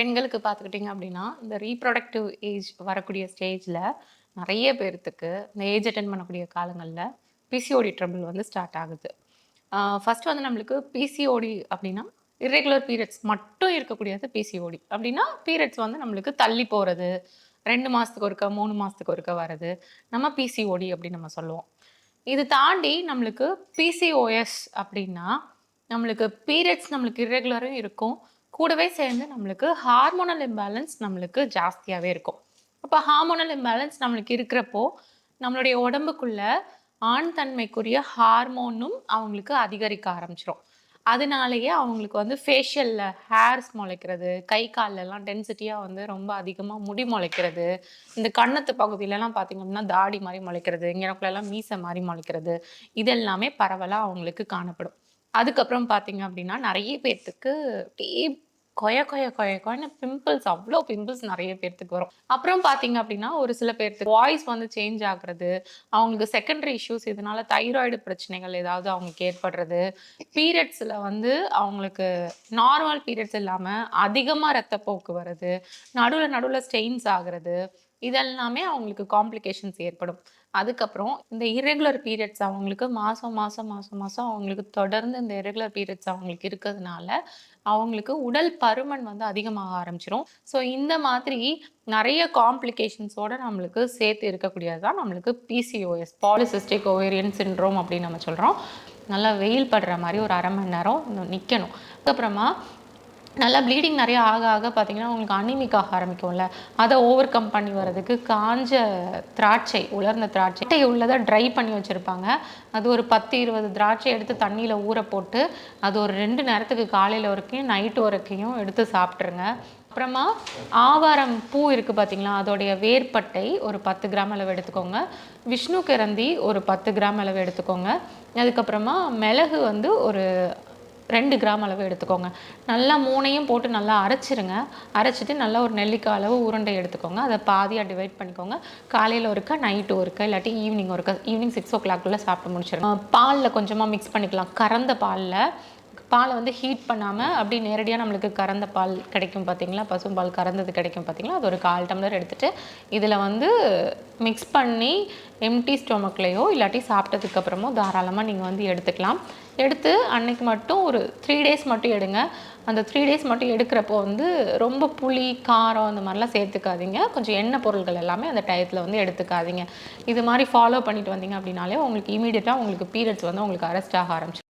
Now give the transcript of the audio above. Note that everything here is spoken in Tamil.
பெண்களுக்கு பார்த்துக்கிட்டிங்க அப்படின்னா இந்த ரீப்ரொடக்டிவ் ஏஜ் வரக்கூடிய ஸ்டேஜில் நிறைய பேர்த்துக்கு இந்த ஏஜ் அட்டன் பண்ணக்கூடிய காலங்களில் பிசிஓடி ட்ரபிள் வந்து ஸ்டார்ட் ஆகுது. ஃபஸ்ட் வந்து நம்மளுக்கு பிசிஓடி அப்படின்னா இர்ரெகுலர் பீரியட்ஸ் மட்டும் இருக்கக்கூடியது பிசிஓடி அப்படின்னா பீரியட்ஸ் வந்து நம்மளுக்கு தள்ளி போகிறது ரெண்டு மாதத்துக்கு ஒருக்க மூணு மாதத்துக்கு ஒருக்க வர்றது நம்ம பிசிஓடி அப்படின்னு நம்ம சொல்லுவோம். இது தாண்டி நம்மளுக்கு பிசிஓஎஸ் அப்படின்னா நம்மளுக்கு பீரியட்ஸ் நம்மளுக்கு இர்ரெகுலரும் இருக்கும். கூடவே சேர்ந்து நம்மளுக்கு ஹார்மோனல் இம்பேலன்ஸ் நம்மளுக்கு ஜாஸ்தியாகவே இருக்கும். அப்போ ஹார்மோனல் இம்பேலன்ஸ் நம்மளுக்கு இருக்கிறப்போ நம்மளுடைய உடம்புக்குள்ள ஆண் தன்மைக்குரிய ஹார்மோனும் அவங்களுக்கு அதிகரிக்க ஆரம்பிச்சிடும் அதனாலேயே அவங்களுக்கு வந்து ஃபேஷியலில் ஹேர்ஸ் முளைக்கிறது கை காலெல்லாம் டென்சிட்டியாக வந்து ரொம்ப அதிகமாக முடி முளைக்கிறது இந்த கன்னத்து பகுதியிலலாம் பார்த்திங்க அப்படின்னா தாடி மாதிரி முளைக்கிறது இங்கனக்குள்ளெல்லாம் மீசை மாதிரி முளைக்கிறது இதெல்லாமே பரவலாக அவங்களுக்கு காணப்படும். அதுக்கப்புறம் பார்த்தீங்க அப்படின்னா நிறைய பேர்த்துக்கு அப்படியே கொய கொய கொய கொயன்னு பிம்பிள்ஸ் அவ்வளோ பிம்பிள்ஸ் நிறைய பேர்த்துக்கு வரும். அப்புறம் பார்த்தீங்க அப்படின்னா ஒரு சில பேர்த்துக்கு வாய்ஸ் வந்து சேஞ்ச் ஆகுறது அவங்களுக்கு செகண்டரி இஷ்யூஸ் இதனால தைராய்டு பிரச்சனைகள் ஏதாவது அவங்களுக்கு ஏற்படுறது பீரியட்ஸில் வந்து அவங்களுக்கு நார்மல் பீரியட்ஸ் இல்லாமல் அதிகமாக ரத்தப்போக்கு வருது நடுவில் நடுவில் ஸ்டெயின்ஸ் ஆகுறது இதெல்லாமே அவங்களுக்கு காம்ப்ளிகேஷன்ஸ் ஏற்படும். அதுக்கப்புறம் இந்த இரெகுலர் பீரியட்ஸ் அவங்களுக்கு மாதம் மாதம் மாதம் மாதம் அவங்களுக்கு தொடர்ந்து இந்த இரெகுலர் பீரியட்ஸ் அவங்களுக்கு இருக்கிறதுனால அவங்களுக்கு உடல் பருமன் வந்து அதிகமாக ஆரம்பிச்சிடும் ஸோ இந்த மாதிரி நிறைய காம்ப்ளிகேஷன்ஸோட நம்மளுக்கு சேர்த்து இருக்கக்கூடியது தான் நம்மளுக்கு பிசிஓஎஸ் பாலிசிஸ்டிக் ஓவேரியன் சின்ட்ரோம் அப்படின்னு நம்ம சொல்கிறோம் நல்லா வெயில் படுற மாதிரி ஒரு அரை மணி நேரம் நிற்கணும் அதுக்கப்புறமா நல்லா ப்ளீடிங் நிறைய ஆக ஆக பார்த்தீங்கன்னா உங்களுக்கு அனிமிக் ஆக ஆரம்பிக்கும்ல. அதை ஓவர் கம் பண்ணி வர்றதுக்கு காஞ்ச திராட்சை உலர்ந்த திராட்சை. உள்ளதை ட்ரை பண்ணி வச்சுருப்பாங்க. அது ஒரு பத்து இருபது திராட்சை எடுத்து தண்ணியில் ஊற போட்டு அது ஒரு ரெண்டு நேரத்துக்கு காலையில் வரைக்கும் நைட்டு வரைக்கும் எடுத்து சாப்பிட்ருங்க அப்புறமா ஆவாரம் பூ இருக்குது பார்த்தீங்களா? அதோடைய வேர்பட்டை ஒரு பத்து கிராம் அளவு எடுத்துக்கோங்க. விஷ்ணு கிரந்தி ஒரு பத்து கிராம் அளவு எடுத்துக்கோங்க. அதுக்கப்புறமா மிளகு வந்து ஒரு ரெண்டு கிராம் அளவு எடுத்துக்கோங்க. நல்லா மூணையும் போட்டு நல்லா அரைச்சிருங்க. அரைச்சிட்டு நல்லா ஒரு நெல்லிக்காய் அளவு உருண்டை எடுத்துக்கோங்க. அதை பாதியாக டிவைட் பண்ணிக்கோங்க. காலையில் ஒருக்கா நைட்டு ஒருக்கா இல்லாட்டி ஈவினிங் ஒருக்கா ஈவினிங் சிக்ஸ் ஓ கிளாக்குள்ளே சாப்பிட்டு முடிச்சிருங்க பாலில் கொஞ்சமாக மிக்ஸ் பண்ணிக்கலாம். கறந்த பாலில் பாலை வந்து ஹீட் பண்ணாமல் அப்படி நேரடியாக நம்மளுக்கு கறந்த பால் கிடைக்கும் பார்த்தீங்களா பசும்பால் கறந்தது கிடைக்கும் பார்த்தீங்களா அது ஒரு கால் டம்ளர் எடுத்துகிட்டு இதில் வந்து மிக்ஸ் பண்ணி எம்டி ஸ்டொமக்லேயோ இல்லாட்டி சாப்பிட்டதுக்கப்புறமோ தாராளமாக நீங்கள் வந்து எடுத்துக்கலாம். எடுத்து அன்னைக்கு மட்டும் ஒரு த்ரீ டேஸ் மட்டும் எடுங்க. அந்த த்ரீ டேஸ் மட்டும் எடுக்கிறப்போ வந்து ரொம்ப புளி காரம் அந்த மாதிரிலாம் சேர்த்துக்காதீங்க. கொஞ்சம் எண்ணெய் பொருட்கள் எல்லாமே அந்த டயத்தில் வந்து எடுத்துக்காதீங்க. இது மாதிரி ஃபாலோ பண்ணிட்டு வந்தீங்க அப்படின்னாலே உங்களுக்கு இமீடியட்டாக உங்களுக்கு பீரியட்ஸ் வந்து உங்களுக்கு அரெஸ்ட் ஆக ஆரம்பிச்சு